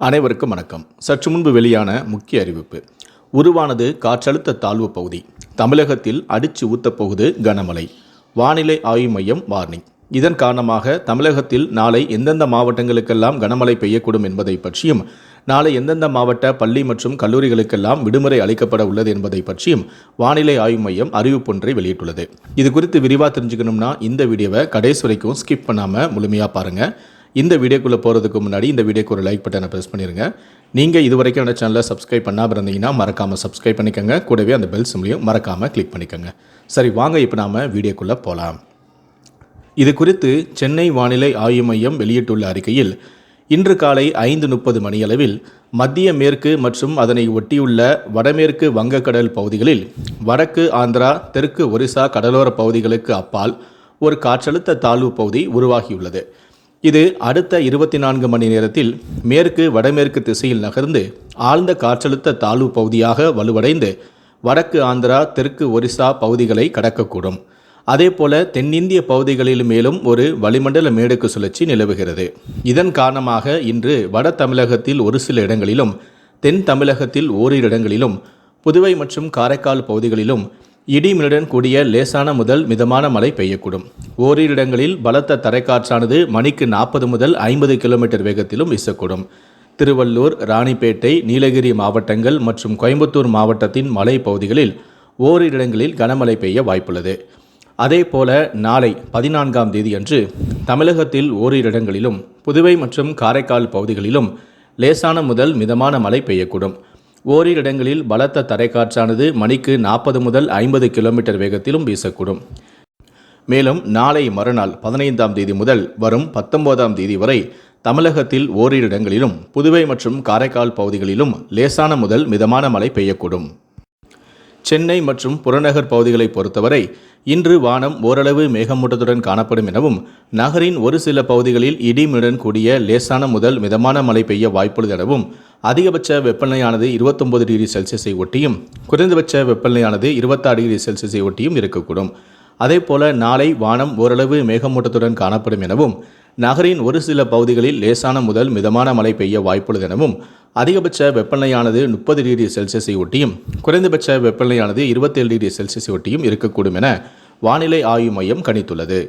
அனைவருக்கும் வணக்கம். சற்று முன்பு வெளியான முக்கிய அறிவிப்பு. உருவானது காற்றழுத்த தாழ்வு பகுதி. தமிழகத்தில் அடிச்சு ஊத்தப்போகுது கனமழை. வானிலை ஆய்வு மையம் வார்னிங். இதன் காரணமாக தமிழகத்தில் நாளை எந்தெந்த மாவட்டங்களுக்கெல்லாம் கனமழை பெய்யக்கூடும் என்பதை பற்றியும் நாளை எந்தெந்த மாவட்ட பள்ளி மற்றும் கல்லூரிகளுக்கெல்லாம் விடுமுறை அளிக்கப்பட உள்ளது என்பதை பற்றியும் வானிலை ஆய்வு மையம் அறிவிப்பொன்றை வெளியிட்டுள்ளது. இது குறித்து விரிவாக தெரிஞ்சுக்கணும்னா இந்த வீடியோவை கடைசி வரைக்கும் ஸ்கிப் பண்ணாமல் முழுமையாக பாருங்கள் இந்த வீடியோக்குள்ளே போகிறதுக்கு முன்னாடி இந்த வீடியோக்கு ஒரு லைக் பட்டனை ப்ரெஸ் பண்ணிடுங்க நீங்கள் இது வரைக்கும் என்னோட சேனலை சப்ஸ்கிரைப் பண்ணாமல் இருந்தீங்கன்னா மறக்காமல் சப்ஸ்கிரைப் பண்ணிக்கோங்க. கூடவே அந்த பெல் சிம்லையும் மறக்காமல் கிளிக் பண்ணிக்கோங்க. சரி வாங்க இப்போ நாம் வீடியோக்குள்ளே போகலாம் இது குறித்து சென்னை வானிலை ஆய்வு மையம் வெளியிட்டுள்ள அறிக்கையில் இன்று காலை ஐந்து முப்பது மணியளவில் மத்திய மேற்கு மற்றும் அதனை ஒட்டியுள்ள வடமேற்கு வங்கக்கடல் பகுதிகளில் வடக்கு ஆந்திரா தெற்கு ஒரிசா கடலோர பகுதிகளுக்கு அப்பால் ஒரு காற்றழுத்த தாழ்வு பகுதி உருவாகியுள்ளது. இது அடுத்த இருபத்தி நான்கு மணி நேரத்தில் மேற்கு வடமேற்கு திசையில் நகர்ந்து ஆழ்ந்த காற்றழுத்த தாழ்வு பகுதியாக வலுவடைந்து வடக்கு ஆந்திரா தெற்கு ஒரிசா பகுதிகளை கடக்கக்கூடும். அதேபோல தென்னிந்திய பகுதிகளில் மேலும் ஒரு வளிமண்டல மேடுக்கு சுழற்சி நிலவுகிறது. இதன் காரணமாக இன்று வட தமிழகத்தில் ஒரு சில இடங்களிலும் தென் தமிழகத்தில் ஓரிரு இடங்களிலும் புதுவை மற்றும் காரைக்கால் பகுதிகளிலும் இடிமின்னுடன் கூடிய லேசான முதல் மிதமான மழை பெய்யக்கூடும். ஓரிரு இடங்களில் பலத்த தரைக்காற்றானது மணிக்கு நாற்பது முதல் ஐம்பது கிலோமீட்டர் வேகத்திலும் வீசக்கூடும். திருவள்ளூர் ராணிப்பேட்டை நீலகிரி மாவட்டங்கள் மற்றும் கோயம்புத்தூர் மாவட்டத்தின் மலை பகுதிகளில் ஓரிரு இடங்களில் கனமழை பெய்ய வாய்ப்புள்ளது. அதே போல நாளை பதினான்காம் தேதியன்று தமிழகத்தில் ஓரிரு இடங்களிலும் புதுவை மற்றும் காரைக்கால் பகுதிகளிலும் லேசான முதல் மிதமான மழை பெய்யக்கூடும். ஓரிரு இடங்களில் பலத்த தரைக்காற்றானது மணிக்கு நாற்பது முதல் ஐம்பது கிலோமீட்டர் வேகத்திலும் வீசக்கூடும். மேலும் நாளை மறுநாள் பதினைந்தாம் தேதி முதல் வரும் பத்தொன்பதாம் தேதி வரை தமிழகத்தில் ஓரிரு இடங்களிலும் புதுவை மற்றும் காரைக்கால் பகுதிகளிலும் லேசான முதல் மிதமான மழை பெய்யக்கூடும். சென்னை மற்றும் புறநகர் பகுதிகளை பொறுத்தவரை இன்று வானம் ஓரளவு மேகமூட்டத்துடன் காணப்படும் எனவும் நகரின் ஒரு சில பகுதிகளில் இடிமுடன் கூடிய லேசான முதல் மிதமான மழை பெய்ய வாய்ப்புள்ளது எனவும் அதிகபட்ச வெப்பநிலையானது இருபத்தொம்பது டிகிரி செல்சியஸை ஒட்டியும் குறைந்தபட்ச வெப்பநிலையானது இருபத்தாறு டிகிரி செல்சியஸை ஒட்டியும் இருக்கக்கூடும். அதேபோல நாளை வானம் ஓரளவு மேகமூட்டத்துடன் காணப்படும் எனவும் நகரின் ஒரு சில பகுதிகளில் லேசான முதல் மிதமான மழை பெய்ய வாய்ப்புள்ளது எனவும் அதிகபட்ச வெப்பநிலையானது முப்பது டிகிரி செல்சியஸை ஒட்டியும் குறைந்தபட்ச வெப்பநிலையானது இருபத்தேழு டிகிரி செல்சியஸை ஒட்டியும் இருக்கக்கூடும் என வானிலை ஆய்வு மையம் கணித்துள்ளது.